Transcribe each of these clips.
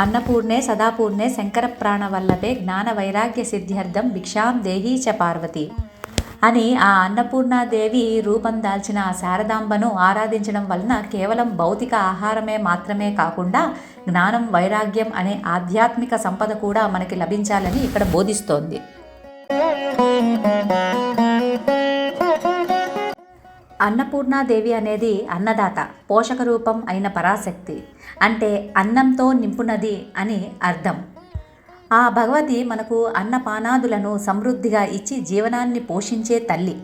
అన్నపూర్ణే సదాపూర్ణే శంకర ప్రాణవల్లభే జ్ఞాన వైరాగ్య సిద్ధ్యర్థం భిక్షాం దేహీ చ పార్వతి అని ఆ అన్నపూర్ణాదేవి రూపం దాల్చిన ఆ శారదాంబను ఆరాధించడం వలన కేవలం భౌతిక ఆహారమే మాత్రమే కాకుండా జ్ఞానం వైరాగ్యం అనే ఆధ్యాత్మిక సంపద కూడా మనకి లభించాలని ఇక్కడ బోధిస్తోంది. అన్నపూర్ణాదేవి అనేది అన్నదాత పోషక రూపం అయిన పరాశక్తి అంటే అన్నంతో నింపునది అని అర్థం. ఆ భగవతి మనకు అన్నపానాదులను సమృద్ధిగా ఇచ్చి జీవనాన్ని పోషించే తల్లి.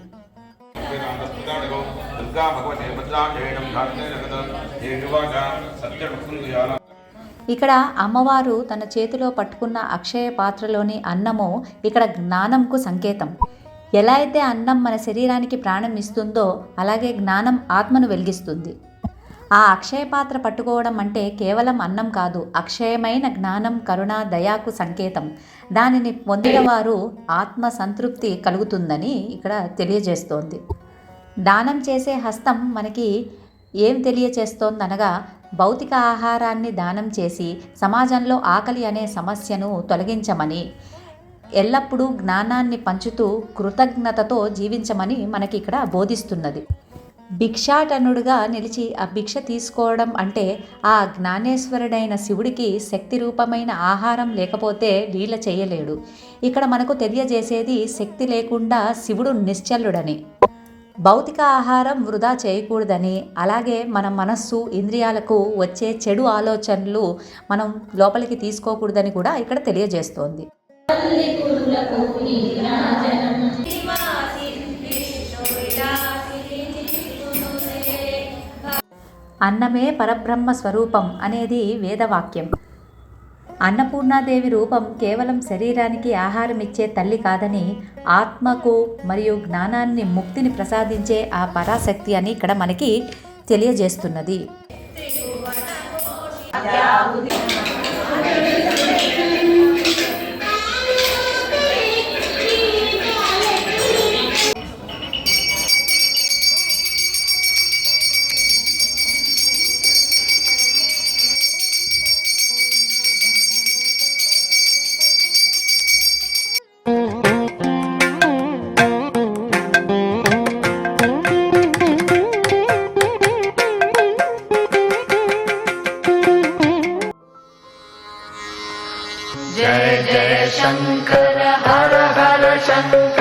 ఇక్కడ అమ్మవారు తన చేతిలో పట్టుకున్న అక్షయ పాత్రలోని అన్నము ఇక్కడ జ్ఞానంకు సంకేతం. ఎలా అయితే అన్నం మన శరీరానికి ప్రాణం ఇస్తుందో అలాగే జ్ఞానం ఆత్మను వెలిగిస్తుంది. ఆ అక్షయ పాత్ర పట్టుకోవడం అంటే కేవలం అన్నం కాదు అక్షయమైన జ్ఞానం కరుణ దయాకు సంకేతం. దానిని పొందిన వారు ఆత్మ సంతృప్తి కలుగుతుందని ఇక్కడ తెలియజేస్తోంది. దానం చేసే హస్తం మనకి ఏం తెలియచేస్తోందనగా భౌతిక ఆహారాన్ని దానం చేసి సమాజంలో ఆకలి అనే సమస్యను తొలగించమని. ఎల్లప్పుడూ జ్ఞానాన్ని పంచుతూ కృతజ్ఞతతో జీవించమని మనకి ఇక్కడ బోధిస్తున్నది. భిక్షాటనుడుగా నిలిచి ఆ భిక్ష తీసుకోవడం అంటే ఆ జ్ఞానేశ్వరుడైన శివుడికి శక్తి రూపమైన ఆహారం లేకపోతే లీల చేయలేడు. ఇక్కడ మనకు తెలియజేసేది శక్తి లేకుండా శివుడు నిశ్చలుడని. భౌతిక ఆహారం వృధా చేయకూడదని. అలాగే మన మనస్సు ఇంద్రియాలకు వచ్చే చెడు ఆలోచనలు మనం లోపలికి తీసుకోకూడదని కూడా ఇక్కడ తెలియజేస్తోంది. అన్నమే పరబ్రహ్మ స్వరూపం అనేది వేదవాక్యం. అన్నపూర్ణాదేవి రూపం కేవలం శరీరానికి ఆహారం ఇచ్చే తల్లి కాదని ఆత్మకు మరియు జ్ఞానాన్ని ముక్తిని ప్రసాదించే ఆ పరాశక్తి అని ఇక్కడ మనకి తెలియజేస్తున్నది. जय जय शङ्कर हर हर शङ्कर